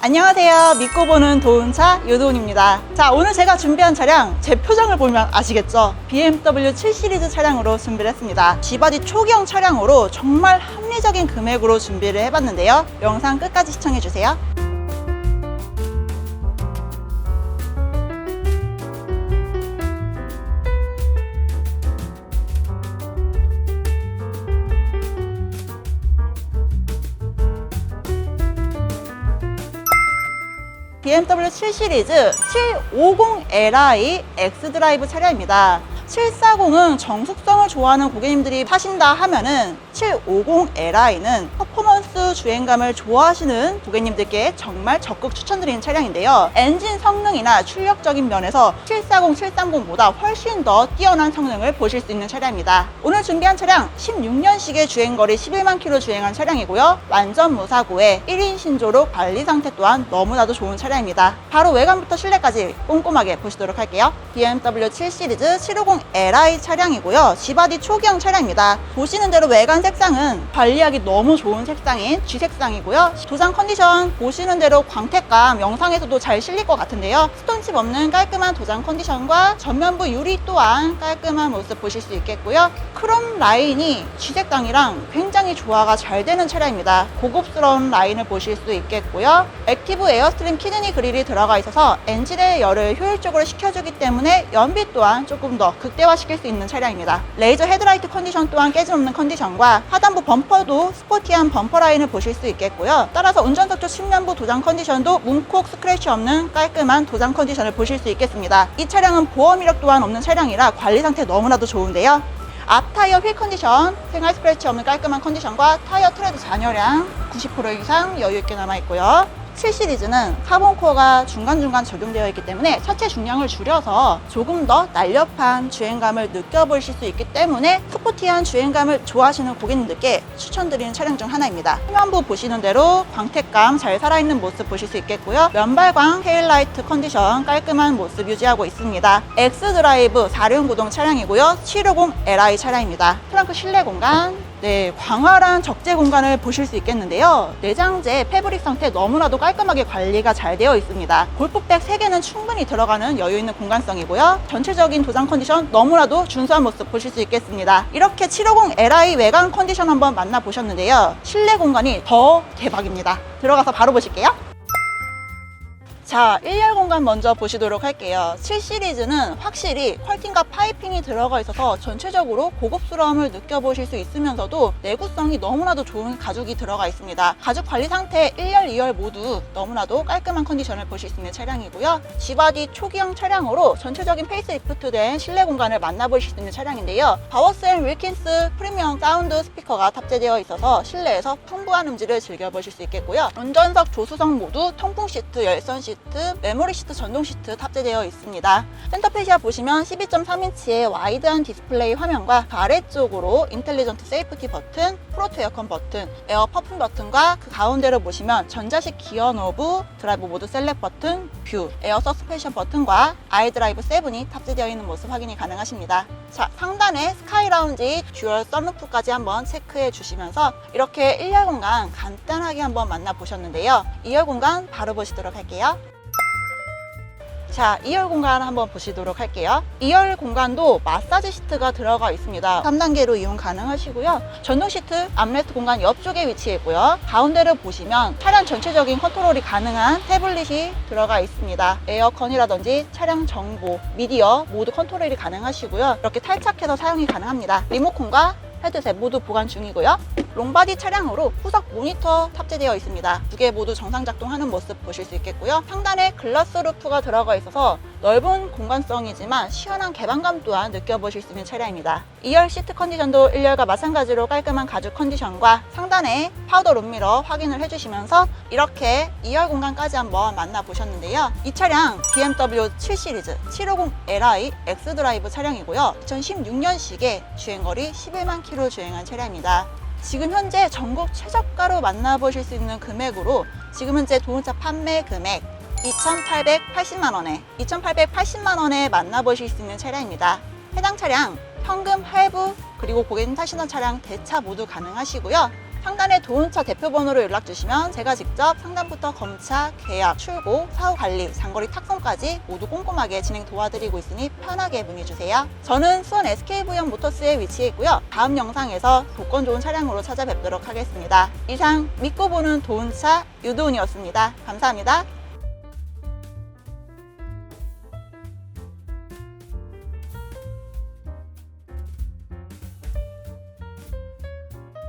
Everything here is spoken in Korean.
안녕하세요. 믿고 보는 도운차 유도운입니다. 자, 오늘 제가 준비한 차량 제 표정을 보면 아시겠죠? BMW 7 시리즈 차량으로 준비를 했습니다. G바디 초기형 차량으로 정말 합리적인 금액으로 준비를 해봤는데요. 영상 끝까지 시청해주세요. BMW 7 시리즈 750Li X 드라이브 차량입니다. 740은 정숙성을 좋아하는 고객님들이 타신다 하면은 750Li는 퍼포먼스 주행감을 좋아하시는 고객님들께 정말 적극 추천드리는 차량인데요. 엔진 성능이나 출력적인 면에서 740, 730보다 훨씬 더 뛰어난 성능을 보실 수 있는 차량입니다. 오늘 준비한 차량 16년식의 주행거리 11만 킬로 주행한 차량이고요. 완전 무사고에 1인 신조로 관리 상태 또한 너무나도 좋은 차량입니다. 바로 외관부터 실내까지 꼼꼼하게 보시도록 할게요. BMW 7 시리즈 750 Li 차량이고요. G바디 초기형 차량입니다. 보시는 대로 외관 색상은 관리하기 너무 좋은 색상인 G 색상이고요. 도장 컨디션 보시는 대로 광택감 영상에서도 잘 실릴 것 같은데요. 스톤칩 없는 깔끔한 도장 컨디션과 전면부 유리 또한 깔끔한 모습 보실 수 있겠고요. 크롬 라인이 G 색상이랑 굉장히 조화가 잘 되는 차량입니다. 고급스러운 라인을 보실 수 있겠고요. 액티브 에어스트림 키드니 그릴이 들어가 있어서 엔진의 열을 효율적으로 식혀주기 때문에 연비 또한 조금 더 극대화시킬 수 있는 차량입니다. 레이저 헤드라이트 컨디션 또한 깨짐없는 컨디션과 하단부 범퍼도 스포티한 범퍼 라인을 보실 수 있겠고요. 따라서 운전석 쪽 측면부 도장 컨디션도 문콕 스크래치 없는 깔끔한 도장 컨디션을 보실 수 있겠습니다. 이 차량은 보험 이력 또한 없는 차량이라 관리 상태 너무나도 좋은데요. 앞 타이어 휠 컨디션, 생활 스크래치 없는 깔끔한 컨디션과 타이어 트레드 잔여량 90% 이상 여유 있게 남아 있고요. 7 시리즈는 카본 코어가 중간중간 적용되어 있기 때문에 차체 중량을 줄여서 조금 더 날렵한 주행감을 느껴보실 수 있기 때문에 스포티한 주행감을 좋아하시는 고객님들께 추천드리는 차량 중 하나입니다. 후면부 보시는 대로 광택감 잘 살아있는 모습 보실 수 있겠고요. 면발광, 테일라이트 컨디션 깔끔한 모습 유지하고 있습니다. X 드라이브 4륜 구동 차량이고요. 750 Li 차량입니다. 트렁크 실내 공간, 네, 광활한 적재 공간을 보실 수 있겠는데요. 내장재 패브릭 상태 너무나도 깔끔하게 관리가 잘 되어 있습니다. 골프백 3개는 충분히 들어가는 여유 있는 공간성이고요. 전체적인 도장 컨디션 너무나도 준수한 모습 보실 수 있겠습니다. 이렇게 750 Li 외관 컨디션 한번 만나보셨는데요. 실내 공간이 더 대박입니다. 들어가서 바로 보실게요. 자, 1열 공간 먼저 보시도록 할게요. 7 시리즈는 확실히 퀄팅과 파이핑이 들어가 있어서 전체적으로 고급스러움을 느껴보실 수 있으면서도 내구성이 너무나도 좋은 가죽이 들어가 있습니다. 가죽 관리 상태 1열, 2열 모두 너무나도 깔끔한 컨디션을 보실 수 있는 차량이고요. G바디 초기형 차량으로 전체적인 페이스리프트된 실내 공간을 만나보실 수 있는 차량인데요. 바워스앤 윌킨스 프리미엄 사운드 스피커가 탑재되어 있어서 실내에서 풍부한 음질을 즐겨보실 수 있겠고요. 운전석 조수석 모두 통풍 시트, 열선 시트, 메모리 시트, 전동 시트 탑재되어 있습니다. 센터페시아 보시면 12.3인치의 와이드한 디스플레이 화면과 그 아래쪽으로 인텔리전트 세이프티 버튼, 프로트 에어컨 버튼, 에어 퍼퓸 버튼과 그 가운데로 보시면 전자식 기어 노브, 드라이브 모드 셀렉 버튼, 뷰, 에어 서스펜션 버튼과 아이드라이브 7이 탑재되어 있는 모습 확인이 가능하십니다. 자, 상단에 스카이 라운지 듀얼 썬루프까지 한번 체크해 주시면서 이렇게 1열 공간 간단하게 한번 만나보셨는데요. 2열 공간 바로 보시도록 할게요. 자, 2열 공간 한번 보시도록 할게요. 2열 공간도 마사지 시트가 들어가 있습니다. 3단계로 이용 가능하시고요. 전동 시트 암레스트 공간 옆쪽에 위치해 있고요. 가운데를 보시면 차량 전체적인 컨트롤이 가능한 태블릿이 들어가 있습니다. 에어컨이라든지 차량 정보, 미디어 모두 컨트롤이 가능하시고요. 이렇게 탈착해서 사용이 가능합니다. 리모컨과 헤드셋 모두 보관 중이고요. 롱바디 차량으로 후석 모니터 탑재되어 있습니다. 두 개 모두 정상 작동하는 모습 보실 수 있겠고요. 상단에 글라스 루프가 들어가 있어서 넓은 공간성이지만 시원한 개방감 또한 느껴보실 수 있는 차량입니다. 2열 시트 컨디션도 1열과 마찬가지로 깔끔한 가죽 컨디션과 상단에 파우더 룸미러 확인을 해주시면서 이렇게 2열 공간까지 한번 만나보셨는데요. 이 차량 BMW 7 시리즈 750 Li X 드라이브 차량이고요. 2016년식의 주행거리 11만 킬로 주행한 차량입니다. 지금 현재 전국 최저가로 만나보실 수 있는 금액으로 지금 현재 도움차 판매 금액 2,880만 원에 2,880만 원에 만나보실 수 있는 차량입니다. 해당 차량 현금 할부 그리고 고객님 타시는 차량 대차 모두 가능하시고요. 상단의 도운차 대표 번호로 연락 주시면 제가 직접 상담부터 검차, 계약, 출고, 사후 관리, 장거리 탁송까지 모두 꼼꼼하게 진행 도와드리고 있으니 편하게 문의 주세요. 저는 수원 SKV형 모터스에 위치해 있고요. 다음 영상에서 조건 좋은 차량으로 찾아뵙도록 하겠습니다. 이상 믿고 보는 도운차 유도운이었습니다. 감사합니다.